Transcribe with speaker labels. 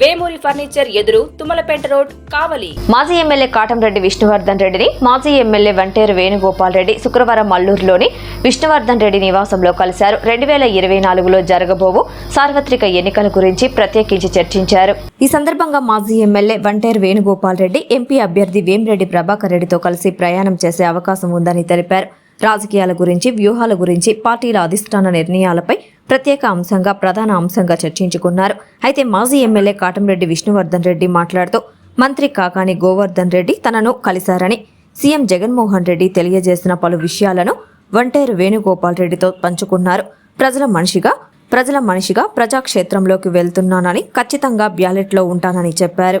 Speaker 1: Vemuri furniture ఎదురు Tummalapeta road కావలి.
Speaker 2: మాజీ MLA Katamreddy Vishnuvardhan రెడ్డిని మాజీ ఎమ్మెల్యే వంటేరు వేణుగోపాల్ రెడ్డి శుక్రవారం మల్లూరులోని విష్ణువర్ధన్ రెడ్డి నివాసంలో కలిశారు. రెండు వేల ఇరవై నాలుగులో జరగబోవు సార్వత్రిక ఎన్నికల గురించి ప్రత్యేకించి చర్చించారు. ఈ సందర్భంగా మాజీ ఎమ్మెల్యే వంటేరు వేణుగోపాల్ రెడ్డి ఎంపీ అభ్యర్థి వేమిరెడ్డి ప్రభాకర్ రెడ్డితో కలిసి ప్రయాణం చేసే అవకాశం ఉందని తెలిపారు. రాజకీయాల గురించి వ్యూహాల గురించి పార్టీల అధిష్టాన నిర్ణయాలపై ప్రత్యేక అంశంగా ప్రధాన అంశంగా చర్చించుకున్నారు. అయితే మాజీ ఎమ్మెల్యే కాటంరెడ్డి విష్ణువర్ధన్ రెడ్డి మాట్లాడుతూ మంత్రి కాకాని గోవర్ధన్ రెడ్డి తనను కలిశారని సీఎం జగన్మోహన్ రెడ్డి తెలియజేసిన పలు విషయాలను వంటేరు వేణుగోపాల్ రెడ్డితో పంచుకున్నారు. ప్రజల మనిషిగా ప్రజల మనిషిగా ప్రజాక్షేత్రంలోకి వెళ్తున్నానని ఖచ్చితంగా బ్యాలెట్లో ఉంటానని చెప్పారు.